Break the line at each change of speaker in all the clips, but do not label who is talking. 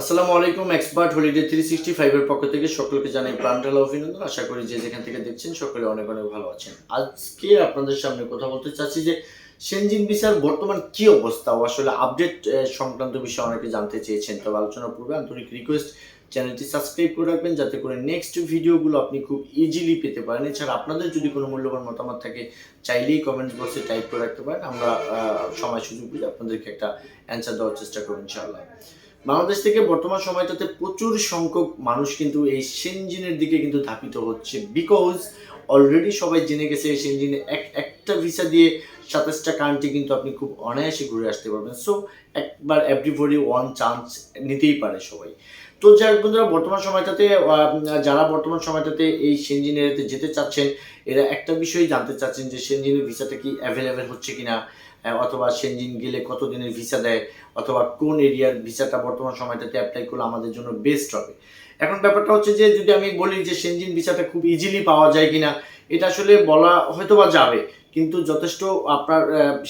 আসসালামু আলাইকুম, expert holiday three sixty ফাইভের পক্ষ থেকে সকলকে জানাই প্রাণঢালা অভিনন্দন। আশা করি যে যেখান থেকে দেখছেন সকলে অনেক অনেক ভালো আছেন। আজকে আপনাদের সামনে কথা বলতে চাচ্ছি যে সেনজিন ভিসার বর্তমান কি অবস্থা? ও আসলে আপডেট সংক্রান্ত বিষয়ে অনেকে জানতে চেয়েছেন, তবে আলোচনা পূর্বে আন্তরিক রিকোয়েস্ট চ্যানেলটি সাবস্ক্রাইব করে রাখবেন যাতে করে নেক্সট ভিডিওগুলো আপনি খুব ইজিলি পেতে পারেন। এছাড়া আপনাদের যদি কোনো মূল্যবান মতামত থাকে, চাইলেই কমেন্টস বক্সে টাইপ করে রাখতে পারেন। আমরা সময় সুযোগ বুঝে আপনাদেরকে একটা অ্যান্সার দেওয়ার চেষ্টা করব ইনশাআল্লাহ। বাংলাদেশ থেকে বর্তমান সময়টাতে প্রচুর সংখ্যক মানুষ কিন্তু এই সেনজিনের দিকে কিন্তু ধাপিত হচ্ছে বিকজ অলরেডি সবাই জেনে গেছে এই সেনজিনে এক, একটা ভিসা দিয়ে সাতাশটা কান্ট্রি কিন্তু আপনি খুব অনায়াসে ঘুরে আসতে পারবেন। সো একবার এভরিবডি ওয়ান চান্স নিতেই পারে সবাই। তো যাই হোক বন্ধুরা বর্তমান সময়টাতে যারা বর্তমান সময়টাতে এই সেনজিনেতে যেতে চাচ্ছেন, এরা একটা বিষয় জানতে চাচ্ছেন যে সেনজিনের ভিসাটা কি অ্যাভেলেবেল হচ্ছে কিনা অথবা সেনজিন গেলে কত দিনের ভিসা দেয়, অথবা কোন এরিয়ার ভিসাটা বর্তমান সময়টাতে অ্যাপ্লাই করলে আমাদের জন্য বেস্ট হবে। এখন ব্যাপারটা হচ্ছে যে, যদি আমি বলি যে সেনজিন ভিসাটা খুব ইজিলি পাওয়া যায় কিনা, এটা আসলে বলা হয়তো বা যাবে, কিন্তু যথেষ্ট আপনার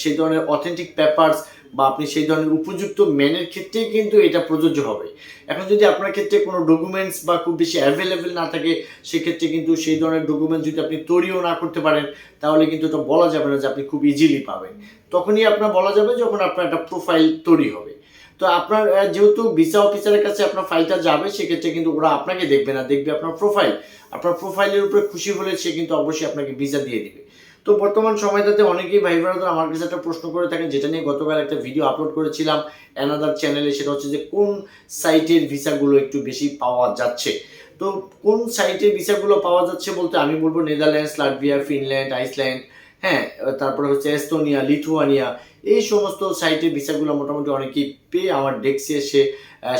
সেই ধরনের অথেন্টিক পেপারস বা আপনি সেই ধরনের উপযুক্ত ম্যানের ক্ষেত্রেই কিন্তু এটা প্রযোজ্য হবে। এখন যদি আপনার ক্ষেত্রে কোনো ডকুমেন্টস বা খুব বেশি অ্যাভেলেবেল না থাকে, সেক্ষেত্রে কিন্তু সেই ধরনের ডকুমেন্টস যদি আপনি তৈরিও না করতে পারেন, তাহলে কিন্তু এটা বলা যাবে না যে আপনি খুব ইজিলি পাবেন। তখনই আপনার বলা যাবে যখন আপনার একটা প্রোফাইল তৈরি হবে। তো আপনার যেহেতু ভিসা অফিসারের কাছে আপনার ফাইলটা যাবে, সেক্ষেত্রে কিন্তু ওরা আপনাকে দেখবে না, দেখবে আপনার প্রোফাইল আপনার প্রোফাইলের উপরে খুশি হলে সে কিন্তু অবশ্যই আপনাকে ভিসা দিয়ে দিবে। তো বর্তমান সময়টাতে অনেকেই ভাই বোনেরা আমার কাছে একটা প্রশ্ন করে থাকেন, যেটা নিয়ে গতকাল একটা ভিডিও আপলোড করেছিলাম অ্যানাদার চ্যানেলে সেটা হচ্ছে যে কোন সাইটের ভিসাগুলো একটু বেশি পাওয়া যাচ্ছে। তো কোন সাইটের ভিসাগুলো পাওয়া যাচ্ছে বলতে আমি বলব নেদারল্যান্ডস লাটভিয়া ফিনল্যান্ড আইসল্যান্ড হ্যাঁ তারপরে হচ্ছে এস্তোনিয়া, লিথুয়ানিয়া, এই সমস্ত সাইটের ভিসাগুলো মোটামুটি অনেকেই পেয়ে আমার ডেস্কে এসে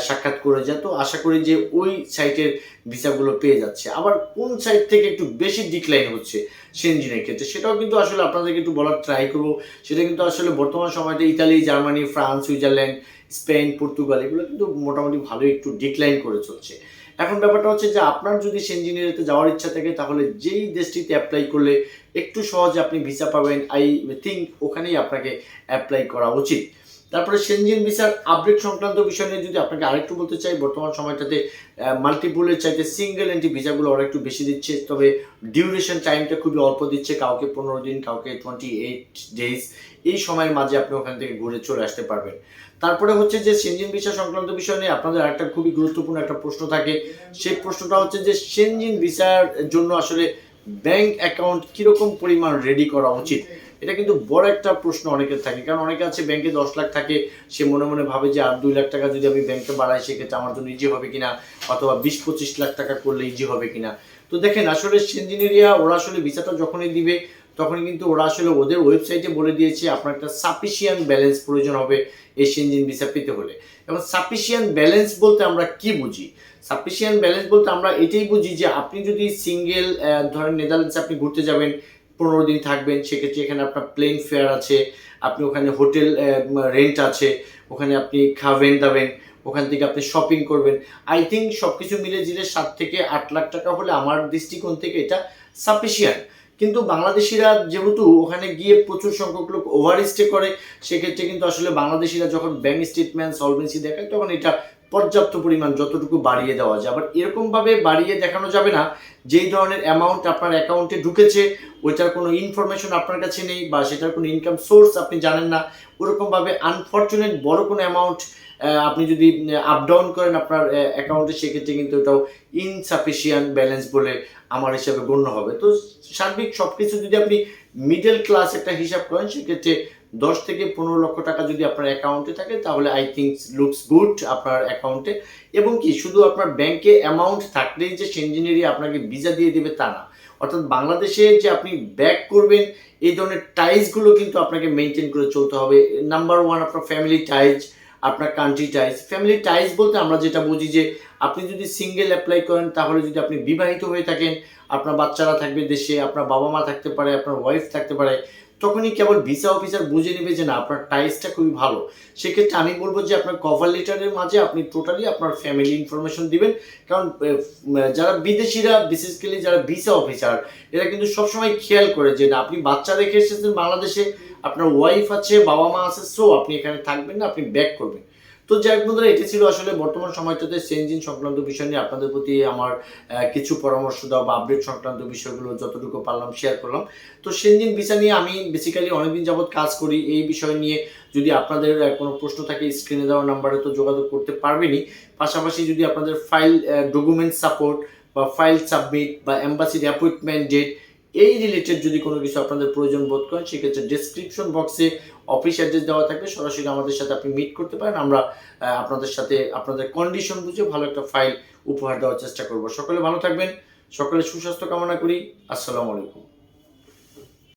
সাক্ষাৎ করে যায়। তো আশা করি যে ওই সাইটের ভিসাগুলো পেয়ে যাচ্ছে। আবার কোন সাইট থেকে একটু বেশি ডিক্লাইন হচ্ছে সেনজিনের ক্ষেত্রে, সেটাও কিন্তু আসলে আপনাদেরকে একটু বলার ট্রাই করব। সেটা কিন্তু আসলে বর্তমান সময়তে Italy, Germany, France, Switzerland, Spain, Portugal, এগুলো কিন্তু মোটামুটি ভালো একটু ডিক্লাইন করে চলছে। এখন ব্যাপারটা হচ্ছে যে আপনার যদি সেঞ্জিনিয়ারিতে যাওয়ার ইচ্ছা থাকে, তাহলে যেই দেশটিতে অ্যাপ্লাই করলে একটু সহজে আপনি ভিসা পাবেন। আই থিঙ্ক ওখানেই আপনাকে অ্যাপ্লাই করা উচিত। তারপরে সেনজিন ভিসার আপডেট সংক্রান্ত বিষয় নিয়ে যদি আপনাকে আরেকটু বলতে চাই, বর্তমান সময়টাতে মাল্টিপুলের চাইতে সিঙ্গেল এন্ট্রি ভিসাগুলো ওরা একটু বেশি দিচ্ছে, তবে ডিউরেশন টাইমটা খুবই অল্প দিচ্ছে, কাউকে পনেরো দিন, কাউকে টোয়েন্টি এইট ডেজ এই সময়ের মাঝে আপনি ওখান থেকে ঘুরে চলে আসতে পারবেন। তারপরে হচ্ছে যে সেনজিন ভিসা সংক্রান্ত বিষয় নিয়ে আপনাদের একটা খুবই গুরুত্বপূর্ণ একটা প্রশ্ন থাকে। সেই প্রশ্নটা হচ্ছে যে সেনজিন ভিসার জন্য আসলে ব্যাংক অ্যাকাউন্ট কীরকম পরিমাণ রেডি করা উচিত? এটা কিন্তু বড় একটা প্রশ্ন অনেকের থাকে। কারণ অনেকে আছে ব্যাংকে দশ লাখ থাকে, সে মনে মনে ভাবে যে আর দুই লাখ টাকা যদি আমি ব্যাংকে বাড়াই, সেক্ষেত্রে আমার জন্য ইজি হবে কিনা? অথবা বিশ পঁচিশ লাখ টাকা করলে ইজি হবে কিনা? তো দেখেন, আসলে সেঞ্জিনিয়ারিয়া ওরা আসলে ভিসাটা যখনই দিবে, তখনই কিন্তু ওরা আসলে ওদের ওয়েবসাইটে বলে দিয়েছে, আপনার একটা সাফিসিয়ান্ট ব্যালেন্স প্রয়োজন হবে এই সেনজিন ভিসা পেতে হলে। এবং সাফিসিয়ান্ট ব্যালেন্স বলতে আমরা কি বুঝি? সাফিসিয়ান্ট ব্যালেন্স বলতে আমরা এটাই বুঝি যে আপনি যদি সিঙ্গেল ধরেন নেদারল্যান্ডসে আপনি ঘুরতে যাবেন পনেরো দিন থাকবেন, সেক্ষেত্রে এখানে আপনার প্লেন ফেয়ার আছে, আপনি ওখানে হোটেল রেন্ট আছে, ওখানে আপনি খাবেন, দাবেন, ওখান থেকে আপনি শপিং করবেন। আই থিঙ্ক সব কিছু মিলে জিলে সাত থেকে আট লাখ টাকা হলে আমার দৃষ্টিকোণ থেকে এটা সাফিসিয়ান্ট কিন্তু বাংলাদেশিরা যেহেতু ওখানে গিয়ে প্রচুর সংখ্যক লোক ওভার স্টে করে, সেক্ষেত্রে কিন্তু আসলে বাংলাদেশিরা যখন ব্যাংক স্টেটমেন্ট সলভেন্সি দেখায়, তখন এটা পর্যাপ্ত পরিমাণ যতটুকু বাড়িয়ে দেওয়া যায়। আবার এরকমভাবে বাড়িয়ে দেখানো যাবে না, যেই ধরনের অ্যামাউন্ট আপনার অ্যাকাউন্টে ঢুকেছে, ওইটার কোনো ইনফরমেশন আপনার কাছে নেই বা সেটার কোনো ইনকাম সোর্স আপনি জানেন না ওরকমভাবে আনফর্চুনেট বড় কোনো অ্যামাউন্ট আপনি যদি আপ ডাউন করেন আপনার অ্যাকাউন্টে সেক্ষেত্রে কিন্তু ওটাও ইনসাফিসিয়ান্ট ব্যালেন্স বলে আমার হিসাবে গণ্য হবে। তো সার্বিক সব কিছু যদি আপনি মিডল ক্লাস একটা হিসাব করেন, সেক্ষেত্রে দশ থেকে পনেরো লক্ষ টাকা যদি আপনার অ্যাকাউন্টে থাকে, তাহলে আই থিঙ্ক লুকস গুড আপনার অ্যাকাউন্টে এবং কি, শুধু আপনার ব্যাংকে অ্যামাউন্ট থাকলেই যে সেঞ্জিনিয়ারি আপনাকে ভিসা দিয়ে দেবে তা না। অর্থাৎ বাংলাদেশে যে আপনি ব্যাক করবেন, এই ধরনের টাইজগুলো কিন্তু আপনাকে মেনটেন করে চলতে হবে। নাম্বার ওয়ান আপনার ফ্যামিলি টাইজ আপনার কান্ট্রি টাইজ ফ্যামিলি টাইজ বলতে আমরা যেটা বুঝি যে, আপনি যদি সিঙ্গেল অ্যাপ্লাই করেন, তাহলে যদি আপনি বিবাহিত হয়ে থাকেন, আপনার বাচ্চারা থাকবে দেশে, আপনার বাবা মা থাকতে পারে, আপনার ওয়াইফ থাকতে পারে তখনই কেবল ভিসা অফিসার বুঝে নেবে যে না, আপনার টাইসটা খুবই ভালো। সেক্ষেত্রে আমি বলব যে আপনার কভার লেটারের মাঝে আপনি টোটালি আপনার ফ্যামিলি ইনফরমেশন দিবেন। কারণ যারা বিদেশিরা বিশেষকালি যারা ভিসা অফিসার এরা কিন্তু সবসময় খেয়াল করে যে না, আপনি বাচ্চা রেখে এসেছেন বাংলাদেশে, আপনার ওয়াইফ আছে বাবা মা আছে সো আপনি এখানে থাকবেন না, আপনি ব্যাক করবেন। তো যাই বন্ধুরা, এটি ছিল আসলে বর্তমান সময়টাতে সেঞ্জিন সংক্রান্ত বিষয় নিয়ে আপনাদের প্রতি আমার কিছু পরামর্শ দেওয়া বা আপডেট সংক্রান্ত বিষয়গুলো যতটুকু পারলাম শেয়ার করলাম। তো সেঞ্জিন ভিসা নিয়ে আমি বেসিক্যালি অনেকদিন যাবৎ কাজ করি। এই বিষয় নিয়ে যদি আপনাদের কোনো প্রশ্ন থাকে স্ক্রিনে দেওয়া নাম্বারে তো যোগাযোগ করতে পারবেনই। পাশাপাশি যদি আপনাদের ফাইল ডকুমেন্ট সাপোর্ট বা ফাইল সাবমিট বা এম্বাসির অ্যাপয়েন্টমেন্ট ডেট এই রিলেটেড যদি কোনো কিছু আপনাদের প্রয়োজন বোধ করেন, সেক্ষেত্রে ডিসক্রিপশন বক্সে অফিস অ্যাড্রেস দেওয়া থাকবে সরাসরি আমাদের সাথে আপনি মিট করতে পারেন। আমরা আপনাদের সাথে আপনাদের কন্ডিশন বুঝে ভালো একটা ফাইল উপহার দেওয়ার চেষ্টা করব। সকলে ভালো থাকবেন। সকলে সুস্বাস্থ্য কামনা করি। আসসালামু আলাইকুম।